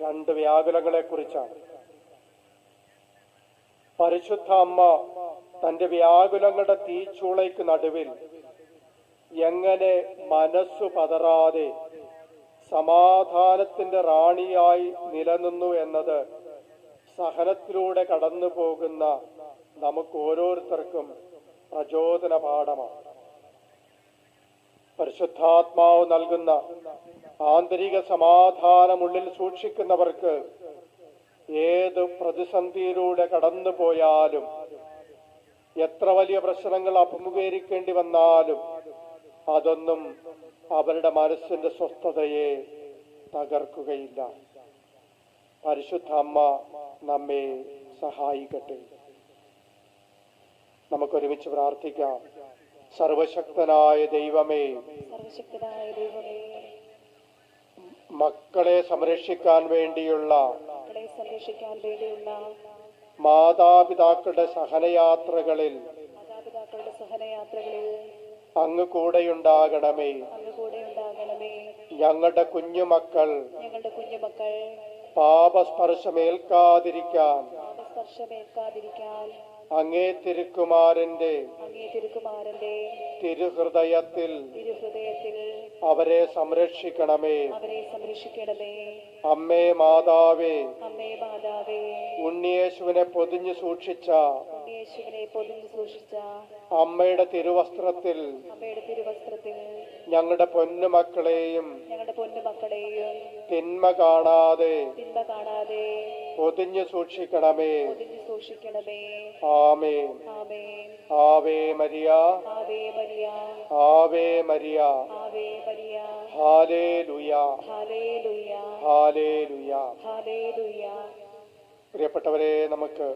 രണ്ട് വ്യാകുലങ്ങളെ കുറിച്ചാണ് പരിശുദ്ധ അമ്മ തന്റെ വ്യാകുലങ്ങളുടെ തീച്ചൂളയ്ക്ക് നടുവിൽ എങ്ങനെ മനസ്സു പതറാതെ സമാധാനത്തിന്റെ റാണിയായി നിലനിന്നു എന്നത് സഹനത്തിലൂടെ കടന്നു പോകുന്ന നമുക്ക് ഓരോരുത്തർക്കും പ്രചോദന പാഠമാണ് പരിശുദ്ധാത്മാവ് നൽകുന്ന ആന്തരിക സമാധാനമുള്ളിൽ സൂക്ഷിക്കുന്നവർക്ക് ഏത് പ്രതിസന്ധിയിലൂടെ കടന്നു പോയാലും എത്ര വലിയ പ്രശ്നങ്ങൾ അഭിമുഖീകരിക്കേണ്ടി വന്നാലും അതൊന്നും അവരുടെ മനസ്സിന്റെ സ്വസ്ഥതയെ തകർക്കുകയില്ല. പരിശുദ്ധ അമ്മ നമ്മെ സഹായിക്കട്ടെ. നമുക്കൊരുമിച്ച് പ്രാർത്ഥിക്കാം. സർവശക്തനായ ദൈവമേ സർവശക്തനായ ദൈവമേ മക്കളെ സംരക്ഷിക്കാൻ വേണ്ടിയുള്ള മക്കളെ സംരക്ഷിക്കാൻ വേണ്ടിയുള്ള മാതാപിതാക്കളുടെ സഹനയാത്രകളിൽ മാതാപിതാക്കളുടെ സഹനയാത്രകളിൽ അങ്ങ് കൂടെയുണ്ടാകണമേ. അങ്ങ് ഞങ്ങളുടെ കുഞ്ഞുമക്കൾ ഞങ്ങളുടെ കുഞ്ഞുമക്കൾ പാപസ്പർശമേൽക്കാതിരിക്കാൻ അങ്ങേ തിരുക്കുമാരന്റെ അങ്ങേ തിരുക്കുമാരന്റെ തിരുഹൃദയത്തിൽ തിരുഹൃദയത്തിൽ അവരെ സംരക്ഷിക്കണമേ. അമ്മേ മാതാവേ അമ്മേ മാതാവേ. ഉണ്ണിയേശുവിനെ പൊതിഞ്ഞു സൂക്ഷിച്ച യേശുവിനെ പൊതിഞ്ഞു സൂക്ഷിച്ച. അമ്മയുടെ തിരുവസ്ത്രത്തിൽ ഞങ്ങളുടെ പൊന്നുമക്കളെയും ഞങ്ങളുടെ പൊന്നുമക്കളെയും തിന്മ കാണാതെ പൊതിഞ്ഞു സൂക്ഷിക്കണമേ. ആമേ ആവേ മരിയ. Ave Maria. പ്രിയപ്പെട്ടവരെ നമുക്ക്